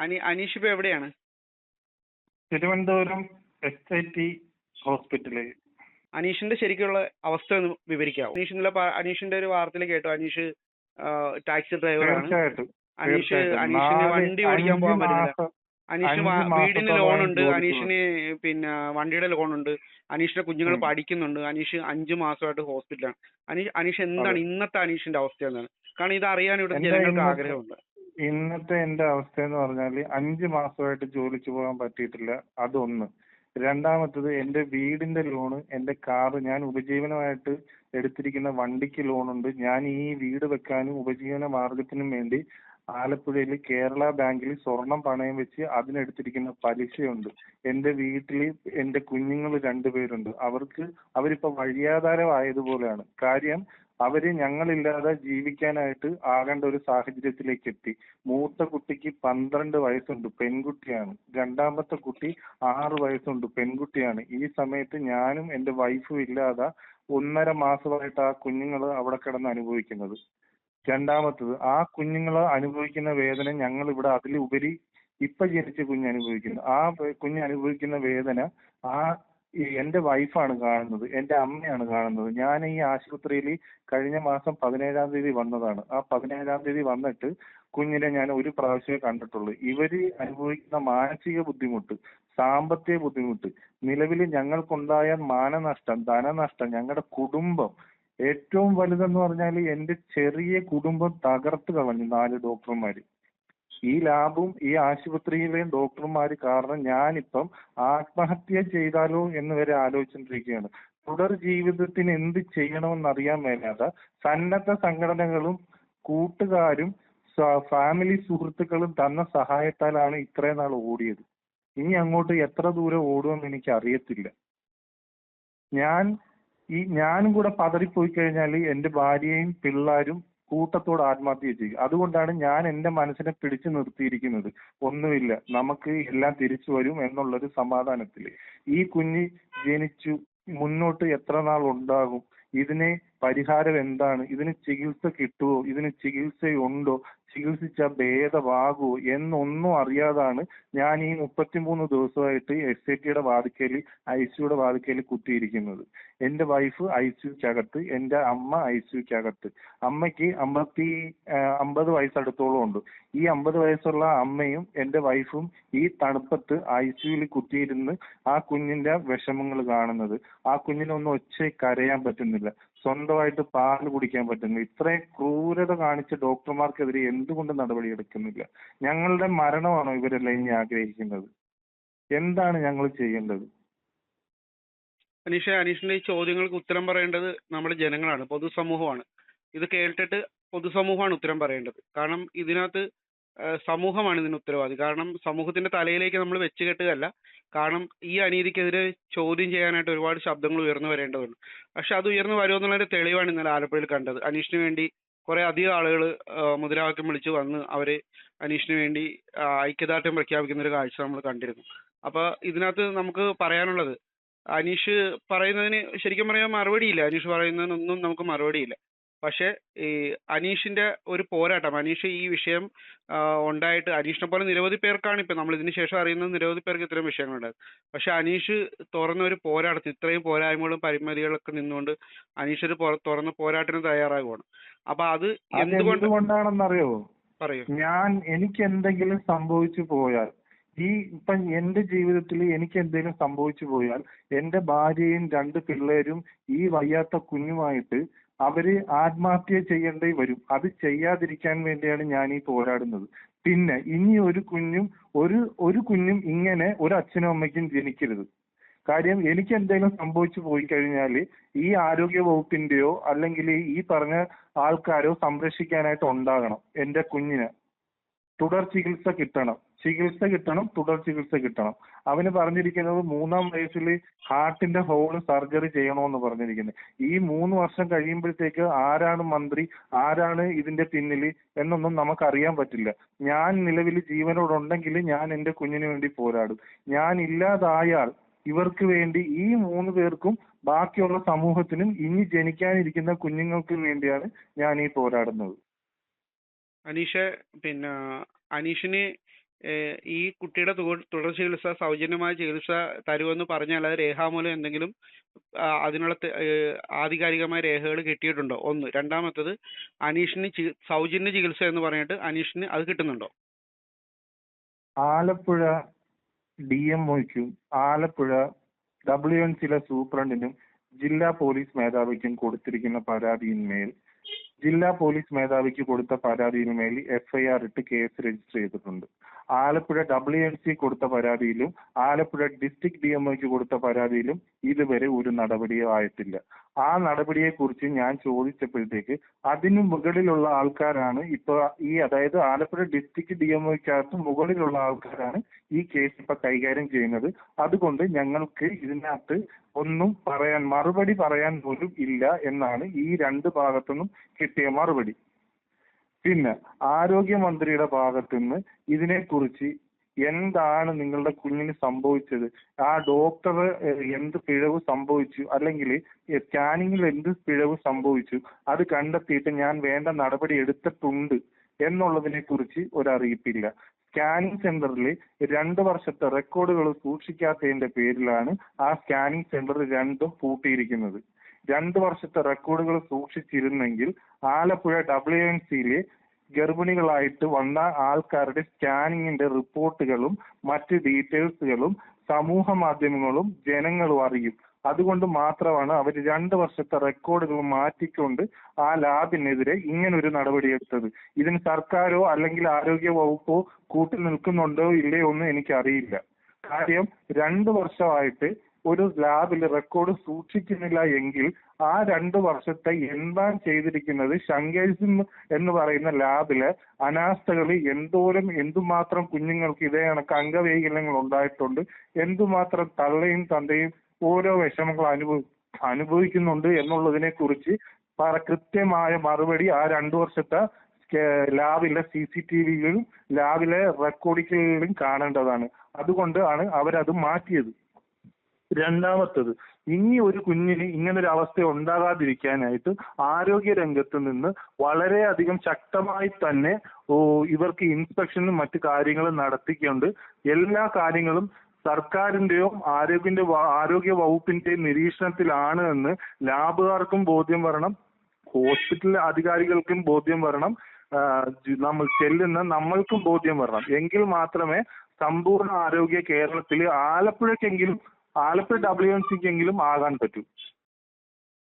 അനി അനീഷ് ഇപ്പൊ എവിടെയാണ്? Thiruvananthapuram S I T ഹോസ്പിറ്റലിൽ അനീഷിന്റെ ശരിക്കുള്ള അവസ്ഥ ഒന്ന് വിവരിക്കാവോ? അനീഷ് ഇന്നലെ അനീഷിന്റെ ഒരു വാർത്തയിൽ കേട്ടു. അനീഷ് ടാക്സി ഡ്രൈവറാണ്. അനീഷ് അനീഷിന് വണ്ടി ഓടിക്കാൻ പോകാൻ പറ്റില്ല. മാസം അനീഷ് വാ- വീടിന് ഉണ്ട്. അനീഷിന് പിന്നെ വണ്ടിയുടെ ലോൺ ഉണ്ട്. അനീഷിന്റെ കുഞ്ഞുങ്ങൾ. പഠിക്കുന്നുണ്ട്. അനീഷ് അഞ്ചു മാസമായിട്ട് ഹോസ്പിറ്റലാണ്. അനീഷ് അനീഷ് എന്താണ് ഇന്നത്തെ അനീഷിന്റെ അവസ്ഥ എന്താണ്? കാരണം ഇത് അറിയാൻ ഇവിടെ ജനങ്ങൾക്ക് ആഗ്രഹമുണ്ട്. ഇന്നത്തെ എന്റെ അവസ്ഥ എന്ന് പറഞ്ഞാൽ അഞ്ച് മാസമായിട്ട് ജോലിക്ക് പോകാൻ പറ്റിയിട്ടില്ല അതൊന്ന്. രണ്ടാമത്തത് എന്റെ വീടിന്റെ ലോണ് എന്റെ കാറ് ഞാൻ ഉപജീവനമായിട്ട് എടുത്തിരിക്കുന്ന വണ്ടിക്ക് ലോണുണ്ട് ഞാൻ ഈ വീട് വെക്കാനും ഉപജീവന മാർഗത്തിനും വേണ്ടി ആലപ്പുഴയിൽ കേരള ബാങ്കിൽ സ്വർണം പണയം വെച്ച് അതിനെടുത്തിരിക്കുന്ന പലിശയുണ്ട്. എന്റെ വീട്ടിൽ എന്റെ കുഞ്ഞുങ്ങൾ രണ്ടുപേരുണ്ട് അവർക്ക് അവരിപ്പോ വഴിയാധാരമായതുപോലെയാണ്. കാര്യം അവർ ഞങ്ങളില്ലാതെ ജീവിക്കാനായിട്ട് ആകേണ്ട ഒരു സാഹചര്യത്തിലേക്ക് എത്തി മൂത്ത കുട്ടിക്ക് പന്ത്രണ്ട് വയസ്സുണ്ട് പെൺകുട്ടിയാണ്. രണ്ടാമത്തെ കുട്ടി ആറ് വയസ്സുണ്ട് പെൺകുട്ടിയാണ്. ഈ സമയത്ത് ഞാനും എന്റെ വൈഫും ഇല്ലാതെ ഒന്നര മാസമായിട്ട് ആ കുഞ്ഞുങ്ങൾ അവിടെ കിടന്ന് അനുഭവിക്കുന്നത്. രണ്ടാമത്തത് ആ കുഞ്ഞുങ്ങൾ അനുഭവിക്കുന്ന വേദന ഞങ്ങൾ ഇവിടെ അതിലുപരി ഇപ്പൊ ജനിച്ച കുഞ്ഞ് അനുഭവിക്കുന്നു ആ കുഞ്ഞ് അനുഭവിക്കുന്ന വേദന ആ ഈ എന്റെ വൈഫാണ് കാണുന്നത് എന്റെ അമ്മയാണ് കാണുന്നത്. ഞാൻ ഈ ആശുപത്രിയിൽ കഴിഞ്ഞ മാസം പതിനേഴാം തീയതി വന്നതാണ്. ആ പതിനേഴാം തീയതി വന്നിട്ട് കുഞ്ഞിനെ ഞാൻ ഒരു പ്രാവശ്യമേ കണ്ടിട്ടുള്ളൂ. ഇവർ അനുഭവിക്കുന്ന മാനസിക ബുദ്ധിമുട്ട് സാമ്പത്തിക ബുദ്ധിമുട്ട് നിലവിൽ ഞങ്ങൾക്കുണ്ടായ മാനനഷ്ടം ധനനഷ്ടം ഞങ്ങളുടെ കുടുംബം. ഏറ്റവും വലുതെന്ന് പറഞ്ഞാൽ എന്റെ ചെറിയ കുടുംബം തകർത്ത് കളഞ്ഞു നാല് ഡോക്ടർമാര്. ഈ ലാബും ഈ ആശുപത്രിയിലെയും ഡോക്ടർമാര് കാരണം ഞാനിപ്പം ആത്മഹത്യ ചെയ്താലോ എന്ന് വരെ ആലോചിച്ചുകൊണ്ടിരിക്കുകയാണ് തുടർ ജീവിതത്തിന് എന്ത് ചെയ്യണമെന്ന് അറിയാൻ മേലാതെ സന്നദ്ധ സംഘടനകളും കൂട്ടുകാരും ഫാമിലി സുഹൃത്തുക്കളും തന്ന സഹായത്താലാണ് ഇത്രയും നാൾ ഓടിയത്. ഇനി അങ്ങോട്ട് എത്ര ദൂരം ഓടുമെന്ന് എനിക്ക് അറിയത്തില്ല ഞാൻ ഈ ഞാനും കൂടെ പതറിപ്പോയി കഴിഞ്ഞാൽ എന്റെ ഭാര്യയും പിള്ളേരും കൂട്ടത്തോട് ആത്മഹത്യ ചെയ്യും. അതുകൊണ്ടാണ് ഞാൻ എന്റെ മനസ്സിനെ പിടിച്ചു നിർത്തിയിരിക്കുന്നത്. ഒന്നുമില്ല നമുക്ക് എല്ലാം തിരിച്ചു വരും എന്നുള്ളൊരു സമാധാനത്തിൽ ഈ കുഞ്ഞ് ജനിച്ചു മുന്നോട്ട് എത്ര നാൾ ഉണ്ടാകും? ഇതിന് പരിഹാരം എന്താണ് ഇതിന് ചികിത്സ കിട്ടുമോ ഇതിന് ചികിത്സയുണ്ടോ? ചികിത്സിച്ച ഭേദമാകുമോ എന്നൊന്നും അറിയാതാണ് ഞാൻ ഈ മുപ്പത്തിമൂന്ന് ദിവസമായിട്ട് എസ് ഐ ടിയുടെ വാതിക്കൽ ഐ സിയുടെ വാതിക്കൽ കുത്തിയിരിക്കുന്നത്. എന്റെ വൈഫ് ഐ സിയുക്കകത്ത് എന്റെ അമ്മ ഐ സിയുക്കകത്ത് അമ്മയ്ക്ക് അമ്പത്തി അമ്പത് വയസ്സടുത്തോളം ഉണ്ട് ഈ അമ്പത് വയസ്സുള്ള അമ്മയും എന്റെ വൈഫും ഈ തണുപ്പത്ത് ഐ സിയുയിൽ കുത്തിയിരുന്ന് ആ കുഞ്ഞിന്റെ വിഷമങ്ങൾ കാണുന്നത്. ആ കുഞ്ഞിനൊന്നും ഒച്ച കരയാൻ പറ്റുന്നില്ല. സ്വന്തമായിട്ട് പാൽ കുടിക്കാൻ പറ്റുന്നു. ഇത്രയും ക്രൂരത കാണിച്ച ഡോക്ടർമാർക്കെതിരെ എന്തുകൊണ്ട് നടപടിയെടുക്കുന്നില്ല? ഞങ്ങളുടെ മരണമാണോ ഇവരെല്ലാം ഇനി ആഗ്രഹിക്കുന്നത്? എന്താണ് ഞങ്ങൾ ചെയ്യേണ്ടത്? അനീഷ അനീഷിന്റെ ഈ ചോദ്യങ്ങൾക്ക് ഉത്തരം പറയേണ്ടത് നമ്മുടെ ജനങ്ങളാണ് പൊതുസമൂഹമാണ്. ഇത് കേട്ടിട്ട് പൊതുസമൂഹമാണ് ഉത്തരം പറയേണ്ടത്. കാരണം ഇതിനകത്ത് സമൂഹമാണ് ഇതിന് ഉത്തരവാദി. കാരണം സമൂഹത്തിന്റെ തലയിലേക്ക് നമ്മൾ വെച്ച് കെട്ടുകയല്ല കാരണം ഈ അനീതിക്കെതിരെ ചോദ്യം ചെയ്യാനായിട്ട് ഒരുപാട് ശബ്ദങ്ങൾ ഉയർന്നു വരേണ്ടതുണ്ട്. പക്ഷെ അത് ഉയർന്നു വരുമെന്നുള്ളതിന്റെ തെളിവാണ് ഇന്നലെ ആലപ്പുഴയിൽ കണ്ടത്. അനീഷിന് വേണ്ടി കുറെ അധികം ആളുകൾ മുദ്രാവാക്യം വിളിച്ച് വന്ന് അവർ അനീഷിന് വേണ്ടി ഐക്യദാർഢ്യം പ്രഖ്യാപിക്കുന്ന ഒരു കാഴ്ച നമ്മൾ കണ്ടിരുന്നു. അപ്പൊ ഇതിനകത്ത് നമുക്ക് പറയാനുള്ളത് അനീഷ് പറയുന്നതിന് ശരിക്കും പറയാൻ മറുപടിയില്ല. അനീഷ് പറയുന്നതിനൊന്നും നമുക്ക് മറുപടിയില്ല. പക്ഷേ ഈ അനീഷിന്റെ ഒരു പോരാട്ടം അനീഷ് ഈ വിഷയം ഉണ്ടായിട്ട് അനീഷിനെ പോലെ നിരവധി പേർക്കാണ് ഇപ്പൊ നമ്മൾ ഇതിന് ശേഷം അറിയുന്ന നിരവധി പേർക്ക് ഇത്തരം വിഷയങ്ങളുണ്ടായത് പക്ഷെ അനീഷ് തുറന്ന ഒരു പോരാട്ടത്തിൽ ഇത്രയും പോരായ്മകളും പരിമിതികളൊക്കെ നിന്നുകൊണ്ട് അനീഷ് ഒരു തുറന്ന പോരാട്ടത്തിന് തയ്യാറാകുവാണ്. അപ്പൊ അത് എന്തുകൊണ്ട് എന്തുകൊണ്ടാണെന്നറിയോ? പറയൂ. ഞാൻ എനിക്ക് എന്തെങ്കിലും സംഭവിച്ചു പോയാൽ ഈ ഇപ്പൊ എന്റെ ജീവിതത്തിൽ എനിക്ക് എന്തെങ്കിലും സംഭവിച്ചു പോയാൽ എന്റെ ഭാര്യയും രണ്ട് പിള്ളേരും ഈ വയ്യാത്ത കുഞ്ഞുമായിട്ട് അവർ ആത്മഹത്യ ചെയ്യേണ്ടി വരും. അത് ചെയ്യാതിരിക്കാൻ വേണ്ടിയാണ് ഞാൻ ഈ പോരാടുന്നത്. പിന്നെ ഇനി ഒരു കുഞ്ഞും ഒരു ഒരു കുഞ്ഞും ഇങ്ങനെ ഒരു അച്ഛനും അമ്മയ്ക്കും ജനിക്കരുത്. കാര്യം എനിക്ക് എന്തെങ്കിലും സംഭവിച്ചു പോയി കഴിഞ്ഞാൽ ഈ ആരോഗ്യ വകുപ്പിന്റെയോ അല്ലെങ്കിൽ ഈ പറഞ്ഞ ആൾക്കാരോ സംരക്ഷിക്കാനായിട്ട് ഉണ്ടാകണം. എന്റെ കുഞ്ഞിന്. തുടർ ചികിത്സ കിട്ടണം. ചികിത്സ കിട്ടണം തുടർ ചികിത്സ കിട്ടണം. അവന് പറഞ്ഞിരിക്കുന്നത് മൂന്നാം വയസ്സിൽ ഹാർട്ടിന്റെ ഹോൾ സർജറി ചെയ്യണമെന്ന് പറഞ്ഞിരിക്കുന്നത്. ഈ മൂന്ന് വർഷം കഴിയുമ്പോഴത്തേക്ക് ആരാണ് മന്ത്രി ആരാണ് ഇതിന്റെ പിന്നിൽ എന്നൊന്നും നമുക്ക് അറിയാൻ പറ്റില്ല. ഞാൻ നിലവിൽ ജീവനോടുണ്ടെങ്കിൽ ഞാൻ എന്റെ കുഞ്ഞിന് വേണ്ടി പോരാടും. ഞാൻ ഇല്ലാതായാൽ ഇവർക്ക് വേണ്ടി ഈ മൂന്ന് പേർക്കും ബാക്കിയുള്ള സമൂഹത്തിനും ഇനി ജനിക്കാനിരിക്കുന്ന കുഞ്ഞുങ്ങൾക്കും വേണ്ടിയാണ് ഞാൻ ഈ പോരാടുന്നത്. അനീഷ് പിന്നെ അനീഷിന് ഈ കുട്ടിയുടെ തുടർ ചികിത്സ സൗജന്യമായ ചികിത്സ തരുമെന്ന് പറഞ്ഞാൽ അത് രേഖാമൂലം എന്തെങ്കിലും അതിനുള്ള ആധികാരികമായ രേഖകൾ കിട്ടിയിട്ടുണ്ടോ? ഒന്ന്. രണ്ടാമത്തത് അനീഷിന് സൗജന്യ ചികിത്സ എന്ന് പറഞ്ഞിട്ട് അനീഷിന് അത് കിട്ടുന്നുണ്ടോ? ആലപ്പുഴ ഡി എം ഒയ്ക്കും ആലപ്പുഴ ഡബ്ല്യു എൻ സിയിലെ സൂപ്രണ്ടിനും ജില്ലാ പോലീസ് മേധാവിക്കും കൊടുത്തിരിക്കുന്ന പരാതിയിന്മേൽ ജില്ലാ പോലീസ് മേധാവിക്ക് കൊടുത്ത പരാതിയിന്മേൽ എഫ്ഐആർ ഇട്ട് കേസ് രജിസ്റ്റർ ചെയ്തിട്ടുണ്ട്. ആലപ്പുഴ ഡബ്ല്യു എൻ സി കൊടുത്ത പരാതിയിലും ആലപ്പുഴ ഡിസ്ട്രിക്ട് ഡി എം ഒക്ക് കൊടുത്ത പരാതിയിലും ഇതുവരെ ഒരു നടപടിയോ ആയിട്ടില്ല. ആ നടപടിയെക്കുറിച്ച് ഞാൻ ചോദിച്ചപ്പോഴത്തേക്ക് അതിനു മുകളിലുള്ള ആൾക്കാരാണ് ഇപ്പൊ ഈ അതായത് ആലപ്പുഴ ഡിസ്ട്രിക്ട് ഡി എം ഒക്കകത്ത് മുകളിലുള്ള ആൾക്കാരാണ് ഈ കേസ് ഇപ്പൊ കൈകാര്യം ചെയ്യുന്നത്. അതുകൊണ്ട് ഞങ്ങൾക്ക് ഇതിനകത്ത് ഒന്നും പറയാൻ മറുപടി പറയാൻ പോലും ഇല്ല എന്നാണ് ഈ രണ്ട് ഭാഗത്തുനിന്നും കിട്ടിയ മറുപടി. പിന്നെ ആരോഗ്യമന്ത്രിയുടെ ഭാഗത്തുനിന്ന് ഇതിനെക്കുറിച്ച് എന്താണ് നിങ്ങളുടെ കുഞ്ഞിന് സംഭവിച്ചത്? ആ ഡോക്ടർ എന്ത് പിഴവ് സംഭവിച്ചു? അല്ലെങ്കിൽ സ്കാനിങ്ങിൽ എന്ത് പിഴവ് സംഭവിച്ചു? അത് കണ്ടെത്തിയിട്ട് ഞാൻ വേണ്ട നടപടി എടുത്തിട്ടുണ്ട് എന്നുള്ളതിനെ കുറിച്ച് ഒരറിയിപ്പില്ല. സ്കാനിങ് സെന്ററിൽ രണ്ട് വർഷത്തെ റെക്കോർഡുകൾ സൂക്ഷിക്കാത്തതിന്റെ പേരിലാണ് ആ സ്കാനിങ് സെന്റർ രണ്ടും പൂട്ടിയിരിക്കുന്നത്. രണ്ട് വർഷത്തെ റെക്കോർഡുകൾ സൂക്ഷിച്ചിരുന്നെങ്കിൽ ആലപ്പുഴ ഡബ്ല്യു എൻ സിയിലെ ഗർഭിണികളായിട്ട് വന്ന ആൾക്കാരുടെ സ്കാനിങ്ങിന്റെ റിപ്പോർട്ടുകളും മറ്റ് ഡീറ്റെയിൽസുകളും സമൂഹ മാധ്യമങ്ങളും ജനങ്ങളും അറിയും. അതുകൊണ്ട് മാത്രമാണ് അവർ രണ്ട് വർഷത്തെ റെക്കോർഡുകൾ മാറ്റിക്കൊണ്ട് ആ ലാബിനെതിരെ ഇങ്ങനൊരു നടപടിയെടുത്തത്. ഇതിന് സർക്കാരോ അല്ലെങ്കിൽ ആരോഗ്യ വകുപ്പോ കൂട്ടി നിൽക്കുന്നുണ്ടോ ഇല്ലയോ എന്ന് എനിക്കറിയില്ല. കാര്യം രണ്ട് വർഷമായിട്ട് ഒരു ലാബിൽ റെക്കോർഡ് സൂക്ഷിക്കുന്നില്ല എങ്കിൽ ആ രണ്ട് വർഷത്തെ എന്താണ് ചെയ്തിരിക്കുന്നത് ശങ്കേഴ്സ് എന്ന് പറയുന്ന ലാബിലെ അനാസ്ഥകൾ എന്തോരം എന്തുമാത്രം കുഞ്ഞുങ്ങൾക്ക് ഇതേ കണക്ക് അംഗവൈകല്യങ്ങൾ ഉണ്ടായിട്ടുണ്ട് എന്തുമാത്രം തള്ളയും തന്തയും ഓരോ വിഷമങ്ങൾ അനുഭവി അനുഭവിക്കുന്നുണ്ട് എന്നുള്ളതിനെ കുറിച്ച് കൃത്യമായ മറുപടി ആ രണ്ടു വർഷത്തെ ലാബിലെ സി സി ടി വിയിലും ലാബിലെ റെക്കോർഡിങ്ങിലും കാണേണ്ടതാണ്. അതുകൊണ്ടാണ് അവരത് മാറ്റിയത്. രണ്ടാമത്തത് ഇനി ഒരു കുഞ്ഞിന് ഇങ്ങനൊരു അവസ്ഥ ഉണ്ടാകാതിരിക്കാനായിട്ട് ആരോഗ്യ രംഗത്ത് നിന്ന് വളരെയധികം ശക്തമായി തന്നെ ഇവർക്ക് ഇൻസ്പെക്ഷനും മറ്റു കാര്യങ്ങളും നടത്തിക്കൊണ്ട് എല്ലാ കാര്യങ്ങളും സർക്കാരിന്റെയോ ആരോഗ്യന്റെ ആരോഗ്യ വകുപ്പിന്റെയും നിരീക്ഷണത്തിലാണ് എന്ന് ലാബുകാർക്കും ബോധ്യം വരണം ഹോസ്പിറ്റൽ അധികാരികൾക്കും ബോധ്യം വരണം നമ്മൾ ചെല്ലുന്ന നമ്മൾക്കും ബോധ്യം വരണം. എങ്കിൽ മാത്രമേ സമ്പൂർണ ആരോഗ്യ കേരളത്തിൽ ആലപ്പുഴക്കെങ്കിലും ആലപ്പുഴ ഡബ്ല്യു എം സിക്കെങ്കിലും ആകാൻ പറ്റൂ.